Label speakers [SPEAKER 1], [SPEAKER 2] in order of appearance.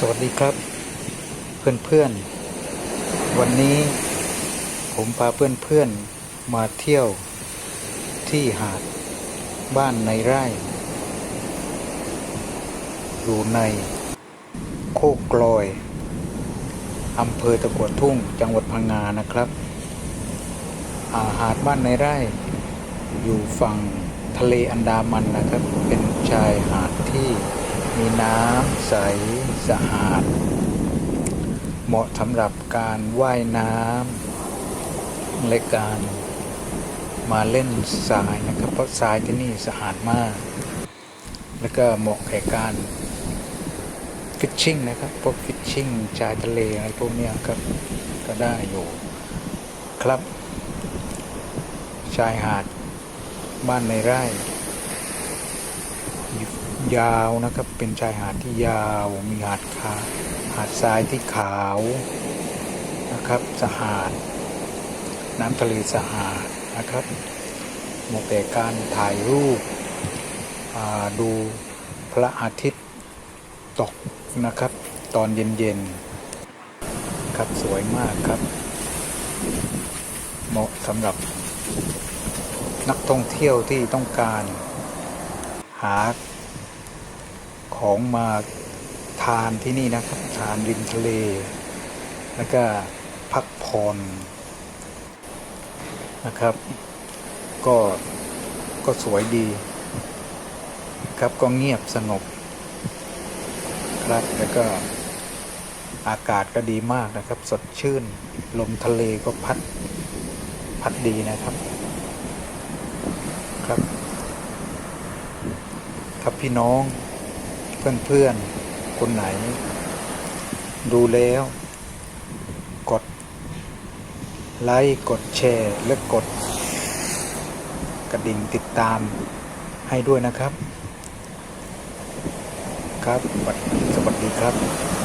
[SPEAKER 1] สวัสดีครับ เพื่อนๆ วันนี้ผมพาเพื่อนๆ มาเที่ยวที่หาดบ้านในไร่ อยู่ในโคกกลอยอำเภอตะกัวทุ่งจังหวัดพังงานะครับาหาดบ้านในไร่ อยู่ฝั่งทะเลอันดามันนะครับ เป็นชายหาดที่ น้ำใสสะอาด เหมาะสำหรับการว่ายน้ำและการมาเล่นทรายนะครับ เพราะทรายที่นี่สะอาดมาก แล้วก็เหมาะแก่การฟิชชิ่งนะครับ พวกฟิชชิ่งชายทะเลอะไรพวกนี้ครับก็ได้อยู่ครับ ชายหาดบ้านในไร่ ยาวนะครับเป็นชายหาดที่ยาวมีหาดคาหาดทรายที่ขาวนะครับสะอาด น้ำทะเลสะอาดนะครับเหมาะแก่การถ่ายรูปดูพระอาทิตย์ตกนะครับ ตอนเย็นๆครับสวยมากครับ เหมาะสำหรับนักท่องเที่ยวที่ต้องการหา ของมาทานที่นี่นะครับ ทานริมทะเล แล้วก็พักผ่อนนะครับ ก็ก็สวยดี ครับก็เงียบสงบครับแล้วก็อากาศก็ดีมากนะครับ สดชื่น ลมทะเลก็พัด พัดดีนะครับ ครับ ครับพี่น้อง เพื่อนๆ คนไหน ดูแล้ว กด ไลค์กดแชร์และกด กระดิ่งติดตามให้ด้วยนะครับ ครับ สวัสดีครับ